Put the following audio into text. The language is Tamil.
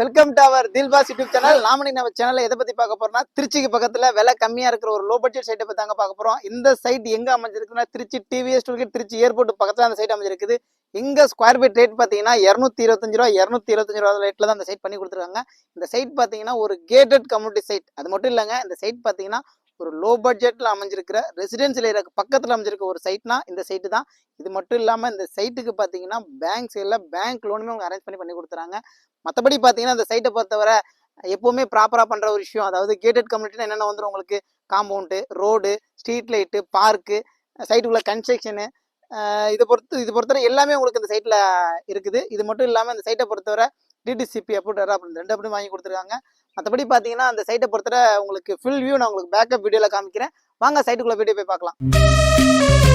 Welcome to our Dilbas YouTube channel. நாமனி நம்ம சேனல்ல எதை பத்தி பார்க்க போறோம்னா திருச்சிக்கு பக்கத்துல விலை கம்மியா இருக்கிற ஒரு லோ பட்ஜெட் சைட்டை பத்தி தாங்க பார்க்க போறோம். இந்த சைட் எங்க அமைஞ்சிருக்குன்னா Trichy TVS toll gate Trichy airport பக்கத்துல அந்த சைட் அமைஞ்சிருக்குது. இங்க ஸ்கொயர் ஃபீட் ரேட் பாத்தீங்கன்னா இருநூத்தி இருபத்தஞ்சு ரூபா இருநூத்தி இருபத்தஞ்சு ரூபா ரேட்ல தான் அந்த சைட் பண்ணி கொடுத்துருக்காங்க. இந்த சைட் பாத்தீங்கன்னா ஒரு கேட்டட் கம்யூனிட்டி சைட் அது மட்டும் இல்லைங்க இந்த சைட் பாத்தீங்கன்னா ஒரு லோ பட்ஜெட்டில் அமைஞ்சிருக்கிற ரெசிடென்சியல் ஏரியாக்கு பக்கத்தில் அமைஞ்சிருக்க ஒரு சைட்னா இந்த சைட்டு தான். இது மட்டும் இல்லாமல் இந்த சைட்டுக்கு பார்த்தீங்கன்னா பேங்க் சைடில் பேங்க் லோனுமே அவங்க அரேஞ்ச் பண்ணி பண்ணி கொடுத்துறாங்க. மற்றபடி பார்த்தீங்கன்னா இந்த சைட்டை பொறுத்தவரை எப்போவுமே ப்ராப்பராக பண்ணுற ஒரு விஷயம் அதாவது கேட்டட் கம்யூனிட்டினா என்னென்ன வந்துடும் உங்களுக்கு? Compound road street light park சைட்டுக்குள்ளே construction இதை பொறுத்து இது பொறுத்தவரை எல்லாமே உங்களுக்கு இந்த சைட்டில் இருக்குது. இது மட்டும் இல்லாமல் இந்த சைட்டை பொறுத்தவரை டிடிசிபி அப்ரூவர் அப்படின்னு ரெண்டு அப்படியும் வாங்கி கொடுத்துருக்காங்க. மற்றபடி பார்த்தீங்கன்னா அந்த சைட்டை பொறுத்தவரை உங்களுக்கு ஃபுல் வியூ நான் உங்களுக்கு பேக்கப் வீடியோவில் காமிக்கிறேன். வாங்க சைட்டுக்குள்ளே வீடியோ போய் பார்க்கலாம்.